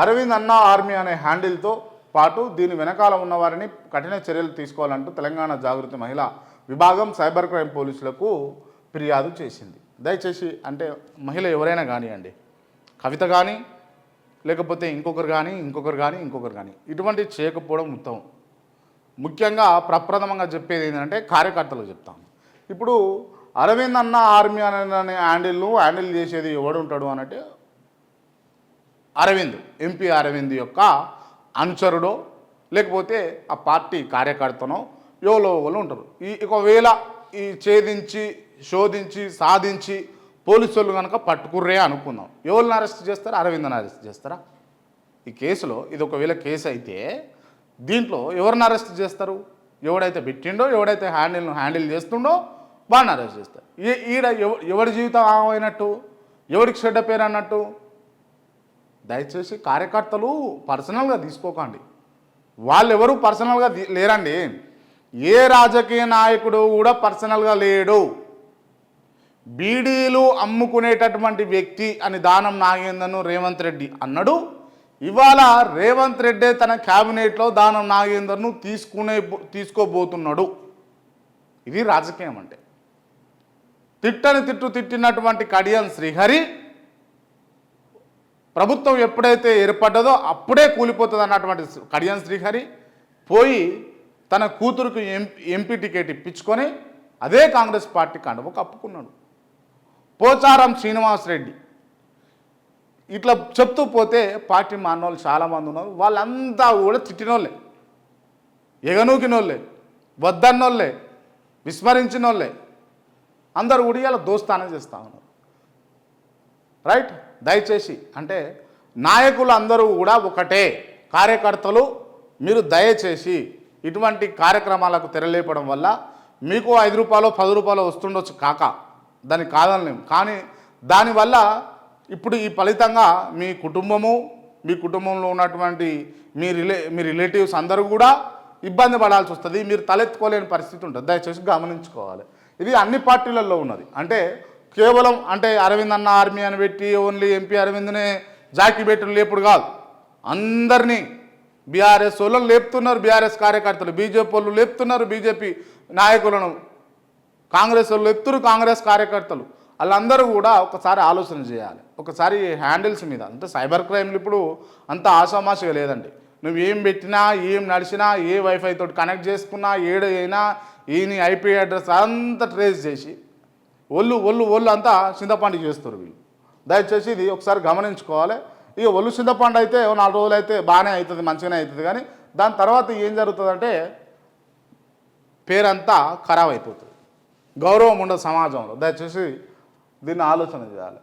అరవింద్ అన్నా ఆర్మీ అనే హ్యాండిల్తో పాటు దీని వెనకాల ఉన్నవారిని కఠిన చర్యలు తీసుకోవాలంటూ తెలంగాణ జాగృతి మహిళ విభాగం సైబర్ క్రైమ్ పోలీసులకు ఫిర్యాదు చేసింది. దయచేసి అంటే మహిళ ఎవరైనా కానివ్వండి కవిత కానీ లేకపోతే ఇంకొకరు కానీ ఇంకొకరు కానీ ఇంకొకరు కానీ ఇటువంటి చేయకపోవడం ఉత్తమం. ముఖ్యంగా ప్రప్రథమంగా చెప్పేది ఏంటంటే కార్యకర్తలు చెప్తాం. ఇప్పుడు అరవింద్ అన్న ఆర్మీ అనే హ్యాండిల్ను హ్యాండిల్ చేసేది ఎవడుంటాడు అనంటే అరవింద్ ఎంపీ అరవింద్ యొక్క అనుచరుడో లేకపోతే ఆ పార్టీ కార్యకర్తనో ఎవరో వాళ్ళు ఉంటారు. ఈ ఒకవేళ ఈ ఛేదించి శోధించి సాధించి పోలీసు వాళ్ళు కనుక పట్టుకుర్రే అనుకుందాం. ఎవరిని అరెస్ట్ చేస్తారా? అరవింద్ని అరెస్ట్ చేస్తారా? ఈ కేసులో ఇది ఒకవేళ కేసు అయితే దీంట్లో ఎవరిని అరెస్ట్ చేస్తారు? ఎవడైతే పెట్టిండో ఎవడైతే హ్యాండిల్ను హ్యాండిల్ చేస్తుండో వాడిని అరెస్ట్ చేస్తారు. ఈ- ఈడ ఎవ- ఎవడి జీవితం ఆమైనట్టు ఎవరికి చెడ్డ పేరు అన్నట్టు? దయచేసి కార్యకర్తలు పర్సనల్గా తీసుకోకండి. వాళ్ళెవరు పర్సనల్గా లేరండి. ఏ రాజకీయ నాయకుడు కూడా పర్సనల్గా లేడు. బీడీలు అమ్ముకునేటటువంటి వ్యక్తి అని దానం నాగేందర్ను రేవంత్ రెడ్డి అన్నాడు. ఇవాళ రేవంత్ రెడ్డే తన క్యాబినెట్లో దానం నాగేందర్ను తీసుకునే తీసుకోబోతున్నాడు. ఇది రాజకీయం అంటే. తిట్టని తిట్టు తిట్టినటువంటి కడియం శ్రీహరి ప్రభుత్వం ఎప్పుడైతే ఏర్పడ్డదో అప్పుడే కూలిపోతుంది అన్నటువంటి కడియం శ్రీహరి పోయి తన కూతురుకు ఎంపీ టికెట్ ఇప్పించుకొని అదే కాంగ్రెస్ పార్టీ కండవ కప్పుకున్నాడు. పోచారం శ్రీనివాసరెడ్డి. ఇట్లా చెప్తూ పోతే పార్టీ మానవాళ్ళు చాలామంది ఉన్నారు. వాళ్ళంతా కూడా తిట్టినోళ్ళే. ఎగనూకినోళ్ళే. వద్దన్నోళ్ళే. విస్మరించినోళ్ళే. అందరూ కూడా ఇలా దోస్తానే చేస్తూ ఉన్నారు. రైట్ దయచేసి అంటే నాయకులు అందరూ కూడా ఒకటే. కార్యకర్తలు మీరు దయచేసి ఇటువంటి కార్యక్రమాలకు తెరలేపడం వల్ల మీకు ఐదు రూపాయలు పది రూపాయలు వస్తుండొచ్చు కాక. దాన్ని కాదనలేము కానీ దానివల్ల ఇప్పుడు ఈ ఫలితంగా మీ కుటుంబము మీ కుటుంబంలో ఉన్నటువంటి మీ రిలే మీ రిలేటివ్స్ అందరూ కూడా ఇబ్బంది పడాల్సి వస్తుంది. మీరు తలెత్తుకోలేని పరిస్థితి ఉంటుంది. దయచేసి గమనించుకోవాలి. ఇది అన్ని పార్టీలలో ఉన్నది. అంటే కేవలం అంటే అరవింద్ అన్న ఆర్మీ అని పెట్టి ఓన్లీ ఎంపీ అరవింద్నే జాకి పెట్టిన లేపుడు కాదు. అందరినీ బీఆర్ఎస్ వాళ్ళు లేపుతున్నారు బీఆర్ఎస్ కార్యకర్తలు. బీజేపీ వాళ్ళు లేపుతున్నారు బీజేపీ నాయకులను. కాంగ్రెస్ వాళ్ళు లేపుతున్నారు కాంగ్రెస్ కార్యకర్తలు. వాళ్ళందరూ కూడా ఒకసారి ఆలోచన చేయాలి. ఒకసారి హ్యాండిల్స్ మీద. అంటే సైబర్ క్రైమ్లు ఇప్పుడు అంత ఆషామాషిగా లేదండి. నువ్వు ఏం పెట్టినా ఏం నడిచినా ఏ వైఫై తోటి కనెక్ట్ చేసుకున్నా ఏడైనా ఈయన ఐపీ అడ్రస్ అంతా ట్రేస్ చేసి ఒళ్ళు ఒళ్ళు ఒళ్ళు అంతా చింతపండు చేస్తారు వీళ్ళు. దయచేసి ఇది ఒకసారి గమనించుకోవాలి. ఇక ఒళ్ళు చింతపండు అయితే నాలుగు రోజులు అయితే బాగానే అవుతుంది మంచిగానే అవుతుంది. కానీ దాని తర్వాత ఏం జరుగుతుందంటే పేరంతా ఖరాబ్ అయిపోతుంది. గౌరవం ఉండదు సమాజంలో. దయచేసి దీన్ని ఆలోచన చేయాలి.